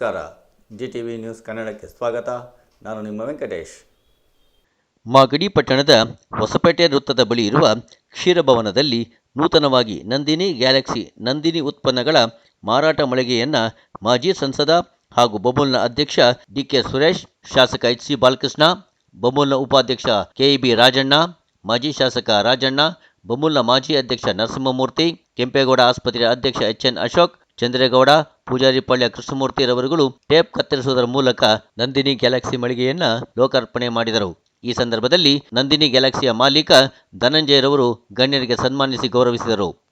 ನಮಸ್ಕಾರ. G T V news ಕನ್ನಡಕ್ಕೆ ಸ್ವಾಗತ. ನಾನು ನಿಮ್ಮ ವೆಂಕಟೇಶ್. ಮಾಗಡಿ ಪಟ್ಟಣದ ಹೊಸಪೇಟೆ ವೃತ್ತದ ಬಳಿ ಇರುವ ಕ್ಷೀರಭವನದಲ್ಲಿ ನೂತನವಾಗಿ ನಂದಿನಿ ಗ್ಯಾಲಕ್ಸಿ ನಂದಿನಿ ಉತ್ಪನ್ನಗಳ ಮಾರಾಟ ಮಳಿಗೆಯನ್ನು ಮಾಜಿ ಸಂಸದ ಹಾಗೂ ಬೊಮ್ಮಲ್ನ ಅಧ್ಯಕ್ಷ ಡಿ ಕೆ ಸುರೇಶ್, ಶಾಸಕ ಎಚ್ ಸಿ ಬಾಲಕೃಷ್ಣ ಬೊಮ್ಮಲ್ನ ಉಪಾಧ್ಯಕ್ಷ ಕೆ ಬಿ ರಾಜಣ್ಣ, ಮಾಜಿ ಶಾಸಕ ರಾಜಣ್ಣ ಬೊಮ್ಮಲ್ನ ಮಾಜಿ ಅಧ್ಯಕ್ಷ ನರಸಿಂಹಮೂರ್ತಿ, ಕೆಂಪೇಗೌಡ ಆಸ್ಪತ್ರೆಯ ಅಧ್ಯಕ್ಷ ಎಚ್ ಎನ್ ಅಶೋಕ್ ಚಂದ್ರೇಗೌಡ ಪೂಜಾರಿಪಾಳ್ಯ ಕೃಷ್ಣಮೂರ್ತಿರವರುಗಳು ಟೇಪ್ ಕತ್ತರಿಸುವುದರ ಮೂಲಕ ನಂದಿನಿ ಗ್ಯಾಲಕ್ಸಿ ಮಳಿಗೆಯನ್ನ ಲೋಕಾರ್ಪಣೆ ಮಾಡಿದರು. ಈ ಸಂದರ್ಭದಲ್ಲಿ ನಂದಿನಿ ಗ್ಯಾಲಕ್ಸಿಯ ಮಾಲೀಕ ಧನಂಜಯರವರು ಗಣ್ಯರಿಗೆ ಸನ್ಮಾನಿಸಿ ಗೌರವಿಸಿದರು.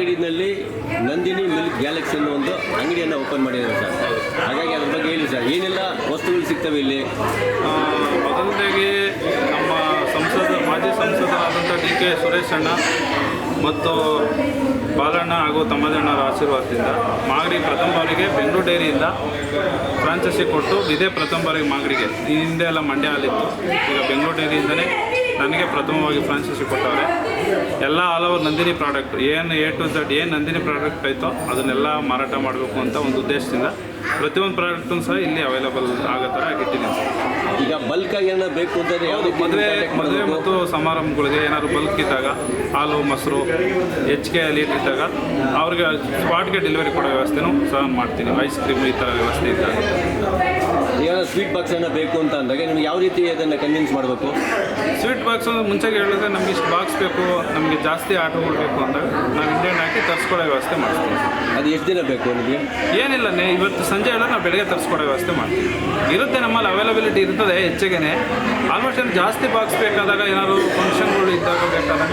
ಮಾಗಡಿನಲ್ಲಿ ನಂದಿನಿ ಮಿಲ್ಕ್ ಗ್ಯಾಲಕ್ಸಿ ಅನ್ನೋ ಒಂದು ಅಂಗಡಿಯನ್ನು ಓಪನ್ ಮಾಡಿದ್ದಾರೆ ಸರ್. ಹಾಗಾಗಿ ಅದ್ರ ಬಗ್ಗೆ ಹೇಳಿ ಸರ್. ಏನೆಲ್ಲ ವಸ್ತುಗಳು ಸಿಗ್ತವೆ ಇಲ್ಲಿ? ಆ, ಮೊದಲನೇದಾಗಿ ನಮ್ಮ ಸಂಸದ ಮಾಜಿ ಸಂಸದರಾದಂಥ ಡಿ ಕೆ ಸುರೇಶ್ ಅಣ್ಣ ಮತ್ತು ಬಾಲಣ್ಣ ಹಾಗೂ ತಮ್ಮದಣ್ಣರ ಆಶೀರ್ವಾದದಿಂದ ಮಾಗಡಿ ಪ್ರಥಮ ಬಾರಿಗೆ ಬೆಂಗಳೂರು ಡೈರಿಯಿಂದ ಫ್ರಾಂಚೈಸಿ ಕೊಟ್ಟು ಇದೇ ಪ್ರಥಮ ಬಾರಿಗೆ ಮಾಗಡಿಗೆ ಈ ಹಿಂದೆ ಎಲ್ಲ ಮಂಡ್ಯ ಅಲ್ಲಿತ್ತು. ಈಗ ಬೆಂಗಳೂರು ಡೈರಿಯಿಂದನೇ ನನಗೆ ಪ್ರಥಮವಾಗಿ ಫ್ರಾಂಚೈಸಿ ಕೊಟ್ಟವ್ರೆ. ಎಲ್ಲ ಆಲ್ ಓವರ್ ನಂದಿನಿ ಪ್ರಾಡಕ್ಟ್ ಏನು ಎ ಟು ಝಡ್ ಏನು ನಂದಿನಿ ಪ್ರಾಡಕ್ಟ್ ಆಯಿತೋ ಅದನ್ನೆಲ್ಲ ಮಾರಾಟ ಮಾಡಬೇಕು ಅಂತ ಒಂದು ಉದ್ದೇಶದಿಂದ ಪ್ರತಿಯೊಂದು ಪ್ರಾಡಕ್ಟು ಸಹ ಇಲ್ಲಿ ಅವೈಲೇಬಲ್ ಆಗೋ ಥರ ಇಟ್ಟಿದ್ದೀನಿ ಸರ್. ಈಗ ಬಲ್ಕ್ ಆಗಿ ಏನಾದ್ರು ಬೇಕು ಅಂತಂದರೆ ಯಾವುದು ಮದುವೆ ಮದುವೆ? ಮತ್ತು ಸಮಾರಂಭಗಳಿಗೆ ಏನಾದ್ರು ಬಲ್ಕ್ ಇದ್ದಾಗ ಹಾಲು ಮೊಸರು ಹೆಚ್ಚಿಗೆ ಲೀಟ್ರ್ ಇದ್ದಾಗ ಅವ್ರಿಗೆ ಸ್ಪಾಟ್ಗೆ ಡೆಲಿವರಿ ಕೊಡೋ ವ್ಯವಸ್ಥೆನೂ ಸಹ ಮಾಡ್ತೀನಿ. ಐಸ್ ಕ್ರೀಮ್ ಈ ಥರ ವ್ಯವಸ್ಥೆ ಇದ್ದಾಗ. ಈಗ ಸ್ವೀಟ್ ಬಾಕ್ಸ್ ಏನೋ ಬೇಕು ಅಂತ ಅಂದಾಗ ನಿಮ್ಗೆ ಯಾವ ರೀತಿ ಅದನ್ನು ಕನ್ವಿನ್ಸ್ ಮಾಡಬೇಕು? ಸ್ವೀಟ್ ಬಾಕ್ಸ್ ಮುಂಚೆ ಹೇಳಿದ್ರೆ ನಮಗೆ ಇಷ್ಟು ಬಾಕ್ಸ್ ಬೇಕು ನಮಗೆ ಜಾಸ್ತಿ ಆಟೋಗಳು ಬೇಕು ಅಂದಾಗ ನಾವು ಇಂಡಿಯನ್ ಹಾಕಿ ತರಿಸ್ಕೊಡೋ ವ್ಯವಸ್ಥೆ ಮಾಡ್ತೀವಿ. ಅದು ಎಷ್ಟು ದಿನ ಬೇಕು ನಿಮಗೆ? ಏನಿಲ್ಲ ನೇ ಇವತ್ತು ಸಂಜೆ ಹೇಳಿದ್ರೆ ನಾವು ಬೆಳಗ್ಗೆ ತರಿಸ್ಕೊಡೋ ವ್ಯವಸ್ಥೆ ಮಾಡ್ತೀವಿ. ಇರುತ್ತೆ ನಮ್ಮಲ್ಲಿ ಅವೈಲಬಿಲಿಟಿ ಇರ್ತದೆ ಹೆಚ್ಚಿಗೆ ಆಲ್ಮೋಸ್ಟ್ ಏನು ಜಾಸ್ತಿ ಬಾಕ್ಸ್ ಬೇಕಾದಾಗ ಏನಾದ್ರು ಫಂಕ್ಷನ್ಗಳು ಇದ್ದಾಗ ಬೇಕಾದಾಗ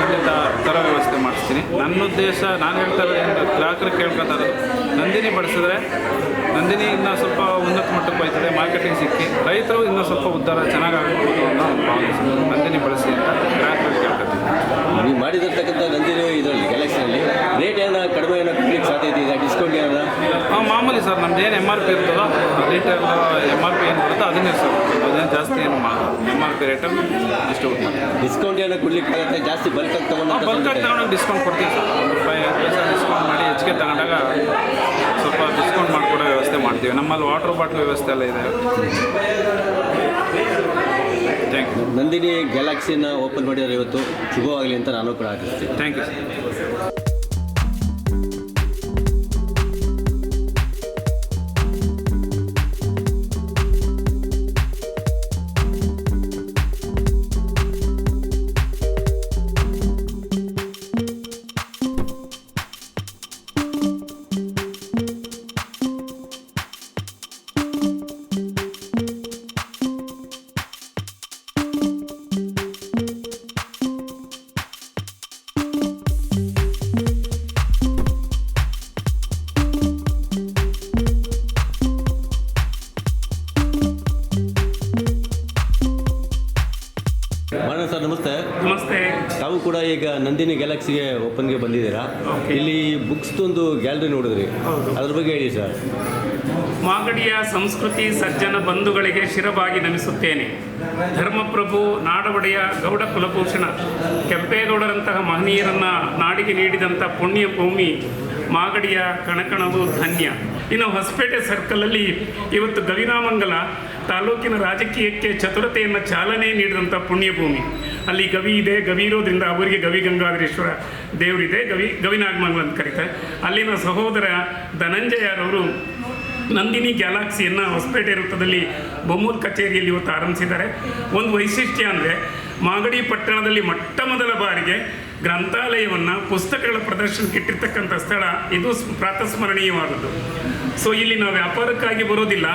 ಖಂಡಿತ ತರೋ ವ್ಯವಸ್ಥೆ ಮಾಡಿಸ್ತೀನಿ. ನನ್ನ ಉದ್ದೇಶ ನಾನು ಹೇಳ್ತಾರೆ ಇರೋದು ಗ್ರಾಹಕರು ಕೇಳ್ಕೊತಾ ಇರೋದು. ನಂದಿನಿ ಬಳಸಿದ್ರೆ ನಂದಿನಿ ಇನ್ನೂ ಸ್ವಲ್ಪ ಉನ್ನತ ಮಟ್ಟಕ್ಕೆ ಹೋಯ್ತದೆ ಮಾರ್ಕೆಟಿಂಗ್ ಸಿಕ್ಕಿ. ರೈತರು ಇನ್ನೂ ಸ್ವಲ್ಪ ಉದ್ಧಾರ ಚೆನ್ನಾಗಿ ಆಗ್ಬೋದು ಅನ್ನೋ ಸರ್. ನಂದಿನಿ ಬಳಸಿ ಅಂತ ಗ್ರಾಹಕರಿಗೆ ನೀವು ಮಾಡಿದಿರ್ತಕ್ಕಂಥ ನಂದಿನಿ ಇದರಲ್ಲಿ ಗ್ಯಾಲಕ್ಸಿನಲ್ಲಿ ರೇಟ್ ಏನೋ ಕಡಿಮೆ ಏನೋ ಕೊಡ್ಲಿಕ್ಕೆ ಸಾಧ್ಯತೆ ಇದೆ ಡಿಸ್ಕೌಂಟ್ ಏನೋ ಹಾಂ ಮಾಮೂಲಿ ಸರ್ ನಮ್ದು ಏನು ಎಂ ಆರ್ ಪಿ ಇರ್ತದೋ ರಿಟೇಲ್ ಎಂ ಆರ್ ಪಿ ಏನು ಬರುತ್ತೋ ಅದನ್ನೇ ಸರ್. ಅದೇನು ಜಾಸ್ತಿ ಏನು ಎಂ ಆರ್ ಪಿ ರೇಟಲ್ಲಿ ಡಿಸ್ಕೌಂಟ್ ಡಿಸ್ಕೌಂಟ್ ಏನೋ ಕೊಡ್ಲಿಕ್ಕೆ ಆಗುತ್ತೆ ಜಾಸ್ತಿ ಬಲ್ಕ್ ತಗೊಂಡು ಬಲ್ಕಾಗಿ ತಗೊಂಡು ತಗೊಂಡಾಗ ಡಿಸ್ಕೌಂಟ್ ಕೊಡ್ತೀವಿ ಸರ್. ಒಂದು ರೂಪಾಯಿ ಐದು ಪೈಸೆ ಡಿಸ್ಕೌಂಟ್ ಮಾಡಿ ಹೆಚ್ಚಿಗೆ ತಗೊಂಡಾಗ ಸ್ವಲ್ಪ ಡಿಸ್ಕೌಂಟ್ ಮಾಡಿಕೊಡೋ ವ್ಯವಸ್ಥೆ ಮಾಡ್ತೀವಿ. ನಮ್ಮಲ್ಲಿ ವಾಟರ್ ಬಾಟ್ಲ್ ವ್ಯವಸ್ಥೆ ಎಲ್ಲ ಇದೆ. ಥ್ಯಾಂಕ್ ಯು ನಂದಿನಿ ಗ್ಯಾಲಕ್ಸಿನ ಓಪನ್ ಮಾಡಿದ್ರೆ ಇವತ್ತು ಶುಭವಾಗಲಿ ಅಂತ ನಾನು ಕೂಡ ಆಗಿರ್ತೀನಿ ಥ್ಯಾಂಕ್ ಯು ಸರ್ ಈಗ ನಂದಿನಿ ಗ್ಯಾಲಕ್ಸಿಗೆ ಓಪನ್ಗೆ ಬಂದಿದ್ದೀರಾ? ಇಲ್ಲಿ ಬುಕ್ಸ್ದೊಂದು ಗ್ಯಾಲರಿ ನೋಡಿದ್ರಿ. ಅದ್ರ ಬಗ್ಗೆ ಹೇಳಿ ಸರ್. ಮಾಗಡಿಯ ಸಂಸ್ಕೃತಿ ಸಜ್ಜನ ಬಂಧುಗಳಿಗೆ ಶಿರಬಾಗಿ ನಮಿಸುತ್ತೇನೆ. ಧರ್ಮಪ್ರಭು ನಾಡವಡೆಯ ಗೌಡ ಕುಲಭೂಷಣ ಕೆಂಪೇಗೌಡರಂತಹ ಮಹನೀಯರನ್ನ ನಾಡಿಗೆ ನೀಡಿದಂಥ ಪುಣ್ಯ ಭೂಮಿ ಮಾಗಡಿಯ ಕಣಕಣವು ಧನ್ಯ. ಇನ್ನು ಹೊಸಪೇಟೆ ಸರ್ಕಲಲ್ಲಿ ಇವತ್ತು ಗವಿರಾಮಂಗಲ ತಾಲೂಕಿನ ರಾಜಕೀಯಕ್ಕೆ ಚತುರತೆಯನ್ನು ಚಾಲನೆ ನೀಡಿದಂಥ ಪುಣ್ಯಭೂಮಿ ಅಲ್ಲಿ ಗವಿ ಇದೆ. ಗವಿ ಇರೋದ್ರಿಂದ ಅವರಿಗೆ ಗವಿ ಗಂಗಾಧರೇಶ್ವರ ದೇವರಿದೆ. ಗವಿ ಗವಿನಾಗಮಂಗಲ ಅಂತ ಕರೀತಾರೆ. ಅಲ್ಲಿನ ಸಹೋದರ ಧನಂಜಯರವರು ನಂದಿನಿ ಗ್ಯಾಲಾಕ್ಸಿಯನ್ನು ಹೊಸಪೇಟೆ ವೃತ್ತದಲ್ಲಿ ಬೊಮ್ಮೂರು ಕಚೇರಿಯಲ್ಲಿ ಇವತ್ತು ಆರಂಭಿಸಿದ್ದಾರೆ. ಒಂದು ವೈಶಿಷ್ಟ್ಯ ಅಂದರೆ ಮಾಗಡಿ ಪಟ್ಟಣದಲ್ಲಿ ಮೊಟ್ಟ ಮೊದಲ ಬಾರಿಗೆ ಗ್ರಂಥಾಲಯವನ್ನು ಪುಸ್ತಕಗಳ ಪ್ರದರ್ಶನಕ್ಕೆ ಇಟ್ಟಿರ್ತಕ್ಕಂಥ ಸ್ಥಳ. ಇದು ಪ್ರಾತಸ್ಮರಣೀಯವಾದದ್ದು. ಸೊ ಇಲ್ಲಿ ನಾವು ವ್ಯಾಪಾರಕ್ಕಾಗಿ ಬರೋದಿಲ್ಲ.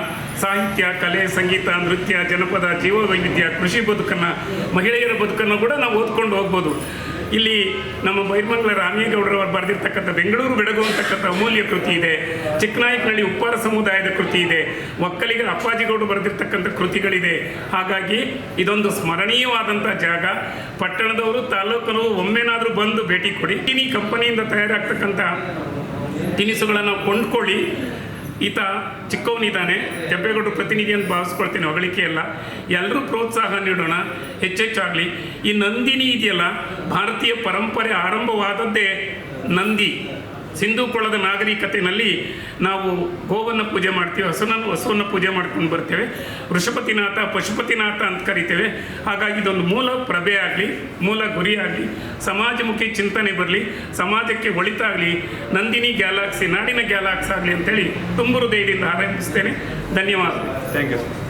ಸಾಹಿತ್ಯ, ಕಲೆ, ಸಂಗೀತ, ನೃತ್ಯ, ಜನಪದ ಜೀವ ವೈವಿಧ್ಯ ಕೃಷಿ ಬದುಕನ್ನು, ಮಹಿಳೆಯರ ಬದುಕನ್ನು ಕೂಡ ನಾವು ಓದ್ಕೊಂಡು ಹೋಗ್ಬೋದು. ಇಲ್ಲಿ ನಮ್ಮ ಬೈರ್ಮಂಗಲ ರಾಮೇಗೌಡರವರು ಬರೆದಿರ್ತಕ್ಕಂಥ ಬೆಂಗಳೂರು ಬೆಡಗು ಅಂತಕ್ಕಂಥ ಅಮೂಲ್ಯ ಕೃತಿ ಇದೆ. ಚಿಕ್ಕನಾಯಕನಹಳ್ಳಿ ಉಪ್ಪಾರ ಸಮುದಾಯದ ಕೃತಿ ಇದೆ. ಒಕ್ಕಲಿಗರ ಅಪ್ಪಾಜಿಗೌಡರು ಬರೆದಿರ್ತಕ್ಕಂಥ ಕೃತಿಗಳಿದೆ. ಹಾಗಾಗಿ ಇದೊಂದು ಸ್ಮರಣೀಯವಾದಂಥ ಜಾಗ. ಪಟ್ಟಣದವರು ತಾಲೂಕನವರು ಒಮ್ಮೆನಾದರೂ ಬಂದು ಭೇಟಿ ಕೊಡಿ. ಟಿನಿ ಕಂಪನಿಯಿಂದ ತಯಾರಾಗ್ತಕ್ಕಂಥ ತಿನಿಸುಗಳನ್ನು ಕೊಂಡ್ಕೊಳ್ಳಿ. ಈತ ಚಿಕ್ಕವನಿದ್ದಾನೆ, ಕೆಂಪೇಗೌಡರು ಪ್ರತಿನಿಧಿ ಅಂತ ಭಾವಿಸ್ಕೊಳ್ತೀನಿ, ಹೊಗಳಿಕೆ ಎಲ್ಲರೂ ಪ್ರೋತ್ಸಾಹ ನೀಡೋಣ, ಹೆಚ್ಚೆಚ್ಚಾಗಲಿ. ಈ ನಂದಿನಿ ಇದೆಯಲ್ಲ, ಭಾರತೀಯ ಪರಂಪರೆ ಆರಂಭವಾದದ್ದೇ ನಂದಿ. ಸಿಂಧು ಕೊಳದ ನಾಗರಿಕತೆಯಲ್ಲಿ ನಾವು ಗೋವನ್ನು ಪೂಜೆ ಮಾಡ್ತೀವಿ ಹಸುನನ್ನು ಹಸುವನ್ನು ಪೂಜೆ ಮಾಡ್ಕೊಂಡು ಬರ್ತೇವೆ. ವೃಷಪತಿನಾಥ, ಪಶುಪತಿನಾಥ ಅಂತ ಕರಿತೇವೆ. ಹಾಗಾಗಿ ಇದೊಂದು ಮೂಲ ಪ್ರಭೆ ಆಗಲಿ, ಮೂಲ ಗುರಿ ಆಗಲಿ, ಸಮಾಜಮುಖಿ ಚಿಂತನೆ ಬರಲಿ, ಸಮಾಜಕ್ಕೆ ಒಳಿತಾಗಲಿ ನಂದಿನಿ ಗ್ಯಾಲಾಕ್ಸಿ, ನಾಡಿನ ಗ್ಯಾಲಾಕ್ಸ್ ಆಗಲಿ ಅಂತೇಳಿ ತುಂಬುರು ಹೃದಯದಿಂದ ಆರಂಭಿಸ್ತೇನೆ ಧನ್ಯವಾದ ಥ್ಯಾಂಕ್ ಯು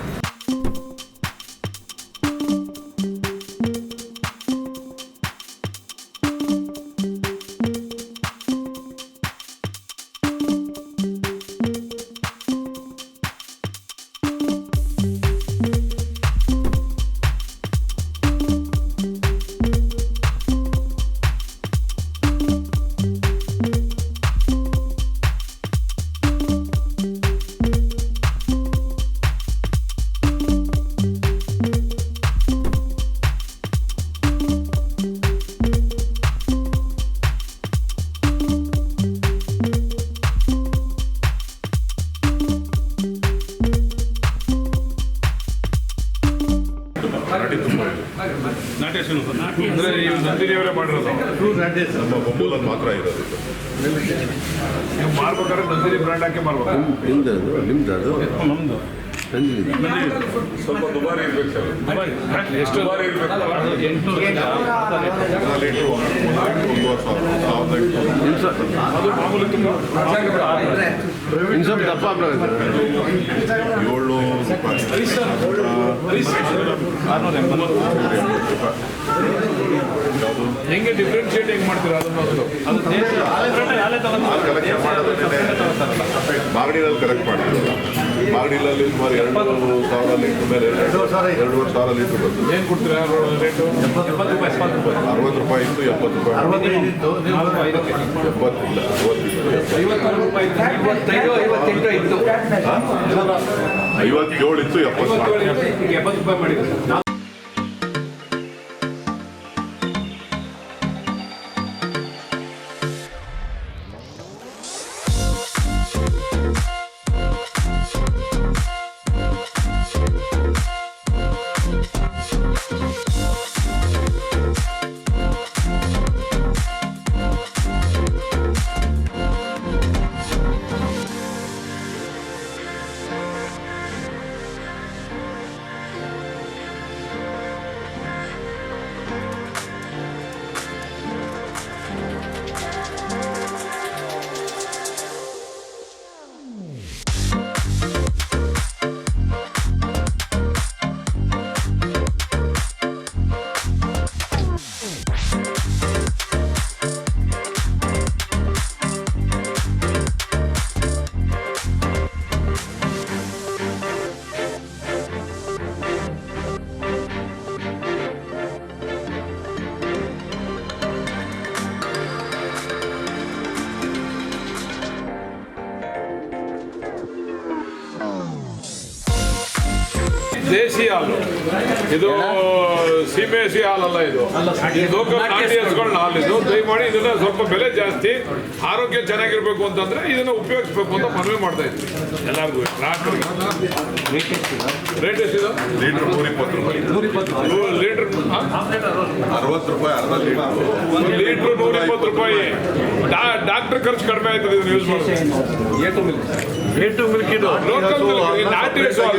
ನಮ್ಮ ಬೊಮ್ಮೂಲಲ್ಲಿ ಮಾತ್ರ ಇರೋದು ಇದು ನೀವು ಮಾಡ್ಬೇಕಾದ್ರೆ ನಂದಿನಿ ಬ್ರ್ಯಾಂಡ್ ಹಾಕಿ ಮಾಡ್ಬೇಕು ನಿಮ್ದು ನಿಮ್ದು ನಮ್ಮದು ಸ್ವಲ್ಪ ದುಬಾರಿ ಇರ್ಬೇಕು ಸರ್ ಎಷ್ಟು ದುಬಾರಿ ಇರ್ಬೇಕು. ಎಂಟುನೂರು ನಾಲ್ಕು ಲೀಟ್ರು ಒಂದೂವರೆ ಸಾವಿರ. ಸಾವಿರದ ಎಂಟುನೂರು ಅದು ಮಾಮೂಲಿ ತುಂಬ ಇನ್ನು ಸ್ವಲ್ಪ ದಪ್ಪ ಏಳ್ನೂರು ರೂಪಾಯಿ. ಆರ್ನೂರ ಎಂಬತ್ತು. ಯಾವುದು ಹೆಂಗೆ ಡಿಫ್ರೆನ್ಶಿಯೇಟ್ ಹೆಂಗ್ ಮಾಡ್ತೀರಾ ಅದನ್ನ ಒಂದು ಅದು ದೇಶ ಕಲೆಕ್ಷನ್ ಮಾಡೋದಕ್ಕೆ ಮಾಗಡಿನಲ್ಲಿ ಕಲೆಕ್ಟ್ ಮಾಡಿದ್ರಲ್ಲ. ಮಾಗಡಿನಲ್ಲಿ ಸುಮಾರು ಎರಡು ಸಾವಿರ ಲೀಟ್ರ್ ಮೇಲೆ ಎರಡೂವರೆ ಸಾವಿರ ಲೀಟರ್ ಬಂತು. ಏನು ಕೊಡ್ತೀರಾ ರೇಟು ಎಪ್ಪತ್ತು ರೂಪಾಯಿ ಎಪ್ಪತ್ತು ರೂಪಾಯಿ. ಅರವತ್ತು ರೂಪಾಯಿ ಇತ್ತು ಎಪ್ಪತ್ತು ರೂಪಾಯಿ. ಎಪ್ಪತ್ತಿಲ್ಲ ಐವತ್ತೇಳು ಇತ್ತು ಎಪ್ಪತ್ತು ರೂಪಾಯಿ. ಮಾಡಿದ್ರು. ದೇಸಿ ಹಾಲು ಇದು ಸೀಮೆ ಸಿ ಹಾಲಲ್ಲ ಇದು. ಇದು ಲೋಕಲ್ ನಾಟಿ ಹಸುಗಳನ್ನ ಹಾಲು ಇದು ದಯಮಾಡಿ ಇದನ್ನ ಸ್ವಲ್ಪ ಬೆಲೆ ಜಾಸ್ತಿ ಆರೋಗ್ಯ ಚೆನ್ನಾಗಿರ್ಬೇಕು ಅಂತಂದ್ರೆ ಇದನ್ನ ಉಪಯೋಗಿಸ್ಬೇಕು ಅಂತ ಮನವಿ ಮಾಡ್ತಾ ಇದ್ವಿ ಎಲ್ಲರಿಗೂ. ಗ್ರಾಹಕರಿಗೆ ರೇಟ್ ಎಷ್ಟಿದೆ? ಲೀಟ್ರ್ ನೂರ ಇಪ್ಪತ್ತು ರೂಪಾಯಿ. ಲೀಟರ್ ಅರವತ್ತು ರೂಪಾಯಿ ಅರ್ಧ ಲೀಟರ್. ಲೀಟರ್ ನೂರ ಇಪ್ಪತ್ತು ರೂಪಾಯಿ ಡಾಕ್ಟರ್ ಖರ್ಚು ಕಡಿಮೆ ಆಯ್ತದೆ ಇದನ್ನ ಯೂಸ್ ಮಾಡೋದು.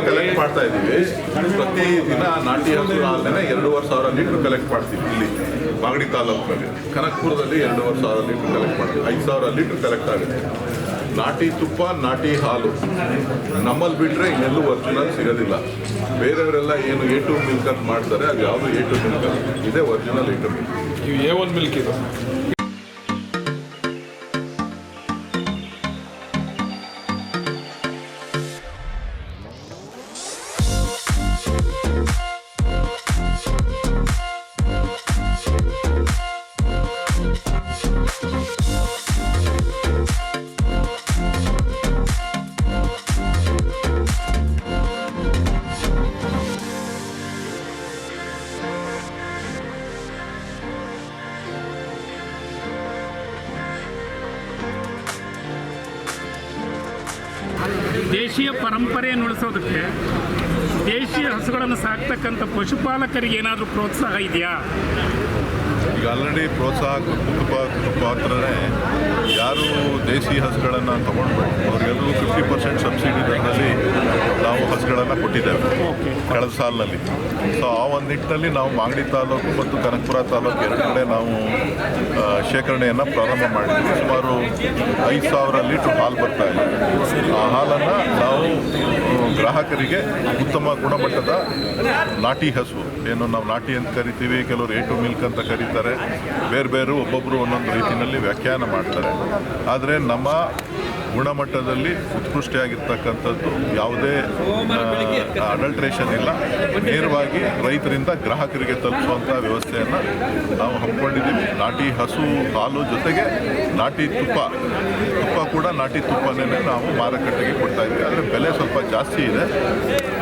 ಕಲೆಕ್ಟ್ ಮಾಡ್ತಾ ಇದ್ದೀವಿ. ಪ್ರತಿ ದಿನ ನಾಟಿ ಹಸು ಹಾಲನ್ನೇ ಎರಡೂವರೆ ಸಾವಿರ ಲೀಟರ್ ಕಲೆಕ್ಟ್ ಮಾಡ್ತೀವಿ ಇಲ್ಲಿ ಮಾಗಡಿ ತಾಲೂಕಿನಲ್ಲಿ ಕನಕಪುರದಲ್ಲಿ ಎರಡೂವರೆ ಸಾವಿರ ಲೀಟರ್ ಕಲೆಕ್ಟ್ ಮಾಡ್ತೀವಿ. ಐದು ಸಾವಿರ ಲೀಟರ್ ಕಲೆಕ್ಟ್ ಆಗುತ್ತೆ. ನಾಟಿ ತುಪ್ಪ ನಾಟಿ ಹಾಲು. ನಮ್ಮಲ್ಲಿ ಬಿಟ್ಟರೆ ಇನ್ನೆಲ್ಲೂ ಒರಿಜಿನಲ್ ಸಿಗೋದಿಲ್ಲ. ಬೇರೆಯವರೆಲ್ಲ ಏನು ಎ ಟು ಮಿಲ್ಕ್ ಅಂತ ಮಾಡ್ತಾರೆ ಅದು ಯಾವುದು ಎ ಟು ಮಿಲ್ಕ್ ಇದೆ original A two milk A one milk ಇದು. ದೇಶೀಯ ಪರಂಪರೆಯನ್ನು ಉಳಿಸೋದಕ್ಕೆ ದೇಶೀಯ ಹಸುಗಳನ್ನು ಸಾಕ್ತಕ್ಕಂಥ ಪಶುಪಾಲಕರಿಗೆ ಏನಾದರೂ ಪ್ರೋತ್ಸಾಹ ಇದೆಯಾ? ಈಗ ಆಲ್ರೆಡಿ ಪ್ರೋತ್ಸಾಹ ಪಾತ್ರನೇ ಯಾರು ದೇಸಿ ಹಸುಗಳನ್ನು ತಗೊಂಡು ಅವ್ರಿಗೆಲ್ಲರೂ ಫಿಫ್ಟಿ ಪರ್ಸೆಂಟ್ ಸಬ್ಸಿಡಿ ದರದಲ್ಲಿ ನಾವು ಹಸುಗಳನ್ನು ಕೊಟ್ಟಿದ್ದೇವೆ ಕಳೆದ ಸಾಲಿನಲ್ಲಿ. ಸೊ ಆ ಒಂದು ನಿಟ್ಟಿನಲ್ಲಿ ನಾವು ಮಾಗಡಿ ತಾಲೂಕು ಮತ್ತು ಕನಕಪುರ ತಾಲೂಕು ಎರಡು ಕಡೆ ನಾವು ಶೇಖರಣೆಯನ್ನು ಪ್ರಾರಂಭ ಮಾಡಿದ್ವಿ. ಸುಮಾರು ಐದು ಸಾವಿರ ಲೀಟ್ರ್ ಹಾಲು ಬರ್ತಾ ಇದೆ. ಆ ಹಾಲನ್ನು ನಾವು ಗ್ರಾಹಕರಿಗೆ ಉತ್ತಮ ಗುಣಮಟ್ಟದ ನಾಟಿ ಹಸು ಏನು ನಾವು ನಾಟಿ ಅಂತ ಕರಿತೀವಿ, ಕೆಲವರು ಏಟು ಮಿಲ್ಕ್ ಅಂತ ಕರೀತಾರೆ. ಬೇರೆ ಬೇರೆ ಒಬ್ಬೊಬ್ಬರು ಒಂದೊಂದು ರೀತಿಯಲ್ಲಿ ವ್ಯಾಖ್ಯಾನ ಮಾಡ್ತಾರೆ. ಆದರೆ ನಮ್ಮ ಗುಣಮಟ್ಟದಲ್ಲಿ ಉತ್ಕೃಷ್ಟಿಯಾಗಿರ್ತಕ್ಕಂಥದ್ದು ಯಾವುದೇ ಅಡಲ್ಟ್ರೇಷನ್ ಇಲ್ಲ. ನೇರವಾಗಿ ರೈತರಿಂದ ಗ್ರಾಹಕರಿಗೆ ತಲುಪುವಂಥ ವ್ಯವಸ್ಥೆಯನ್ನು ನಾವು ಹಮ್ಮಿಕೊಂಡಿದ್ದೀವಿ. ನಾಟಿ ಹಸು, ಹಾಲು ಜೊತೆಗೆ ನಾಟಿ ತುಪ್ಪ. ತುಪ್ಪ ಕೂಡ ನಾಟಿ ತುಪ್ಪನೇ ನಾವು ಮಾರುಕಟ್ಟೆಗೆ ಕೊಡ್ತಾ ಇದ್ದೀವಿ. ಆದರೆ ಬೆಲೆ ಸ್ವಲ್ಪ ಜಾಸ್ತಿ ಇದೆ.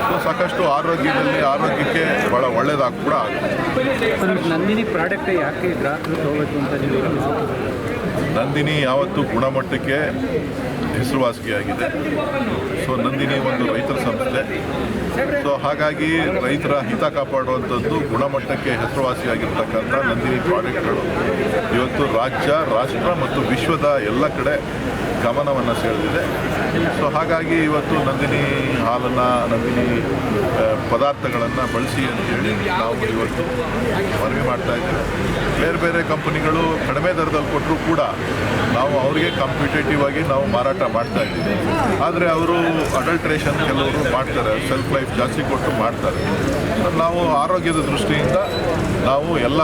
ಸೊ ಸಾಕಷ್ಟು ಆರೋಗ್ಯದಲ್ಲಿ ಆರೋಗ್ಯಕ್ಕೆ ಭಾಳ ಒಳ್ಳೆಯದಾಗಿ ಕೂಡ ಆಗುತ್ತೆ. ನಂದಿನಿ ಪ್ರಾಡಕ್ಟ್ ಯಾಕೆ ಗ್ರಾಹಕರು ತಗೋಬೇಕು ಅಂತ ನೀವು ನಂದಿನಿ ಯಾವತ್ತು ಗುಣಮಟ್ಟಕ್ಕೆ ಹೆಸರುವಾಸಿಯಾಗಿದೆ. ಸೊ ನಂದಿನಿ ಒಂದು ರೈತರ ಸಂಸ್ಥೆ. ಸೊ ಹಾಗಾಗಿ ರೈತರ ಹಿತ ಕಾಪಾಡುವಂಥದ್ದು ಗುಣಮಟ್ಟಕ್ಕೆ ಹೆಸರುವಾಸಿಯಾಗಿರ್ತಕ್ಕಂಥ ನಂದಿನಿ ಪ್ರಾಡಕ್ಟ್ಗಳು. ಇವತ್ತು ರಾಜ್ಯ ರಾಷ್ಟ್ರ ಮತ್ತು ವಿಶ್ವದ ಎಲ್ಲ ಕಡೆ ಗಮನವನ್ನು ಸೆಳೆದಿದೆ. ಸೊ ಹಾಗಾಗಿ ಇವತ್ತು ನಂದಿನಿ ಹಾಲನ್ನು, ನಂದಿನಿ ಪದಾರ್ಥಗಳನ್ನು ಬಳಸಿ ಅಂತೇಳಿ ನಾವು ಇವತ್ತು ಮನವಿ ಮಾಡ್ತಾ ಇದ್ದೇವೆ. ಬೇರೆ ಬೇರೆ ಕಂಪನಿಗಳು ಕಡಿಮೆ ದರದಲ್ಲಿ ಕೊಟ್ಟರು ಕೂಡ ನಾವು ಅವರಿಗೆ ಕಾಂಪಿಟೇಟಿವ್ ಆಗಿ ನಾವು ಮಾರಾಟ ಮಾಡ್ತಾ ಇದ್ದೀವಿ. ಆದರೆ ಅವರು ಅಡಲ್ಟ್ರೇಷನ್ ಕೆಲವರು ಮಾಡ್ತಾರೆ ಸೆಲ್ಫ್ ಲೈಫ್ ಜಾಸ್ತಿ ಕೊಟ್ಟು ಮಾಡ್ತಾರೆ. ನಾವು ಆರೋಗ್ಯದ ದೃಷ್ಟಿಯಿಂದ ನಾವು ಎಲ್ಲ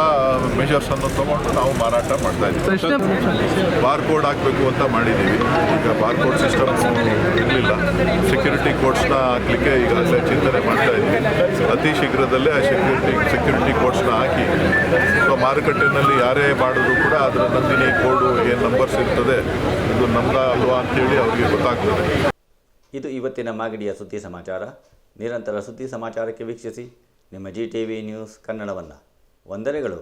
ಮೆಷರ್ಸನ್ನು ತಗೊಂಡು ನಾವು ಮಾರಾಟ ಮಾಡ್ತಾ ಇದ್ದೀವಿ. ಬಾರ್ ಕೋಡ್ ಹಾಕಬೇಕು ಅಂತ ಮಾಡಿದ್ದೀವಿ. ಈಗ ಬಾರ್ ಕೋಡ್ ಸಿಸ್ಟಮ್ ಇರಲಿಲ್ಲ ಸೆಕ್ಯೂರಿಟಿ ಕೋಡ್ಸ್ನ ಹಾಕ್ಲಿಕ್ಕೆ ಈಗಾಗಲೇ ಚಿಂತನೆ ಮಾಡ್ತಾ ಇದ್ದೀವಿ. ಅತಿ ಶೀಘ್ರದಲ್ಲೇ ಆ ಸೆಕ್ಯೂರಿಟಿ ಸೆಕ್ಯೂರಿಟಿ ಕೋಡ್ಸ್ನ ಹಾಕಿ ಸೊ ಮಾರುಕಟ್ಟೆನಲ್ಲಿ ಯಾರೇ ಮಾಡಿದ್ರು ಕೂಡ ಅದರ ನಂದಿನಿ ಕೋಡು ಏನು ನಂಬರ್ಸ್ ಇರ್ತದೆ ಇದು ನಮ್ದ ಅಲ್ವಾ ಅಂತೇಳಿ ಅವರಿಗೆ ಗೊತ್ತಾಗ್ತದೆ. ಇದು ಇವತ್ತಿನ ಮಾಗಡಿಯ ಸುದ್ದಿ ಸಮಾಚಾರ. ನಿರಂತರ ಸುದ್ದಿ ಸಮಾಚಾರಕ್ಕೆ ವೀಕ್ಷಿಸಿ. ನಿಮ್ಮ ಜಿ ಟಿ ವಿ ನ್ಯೂಸ್ ಕನ್ನಡವನ್ನು. ವಂದನೆಗಳು.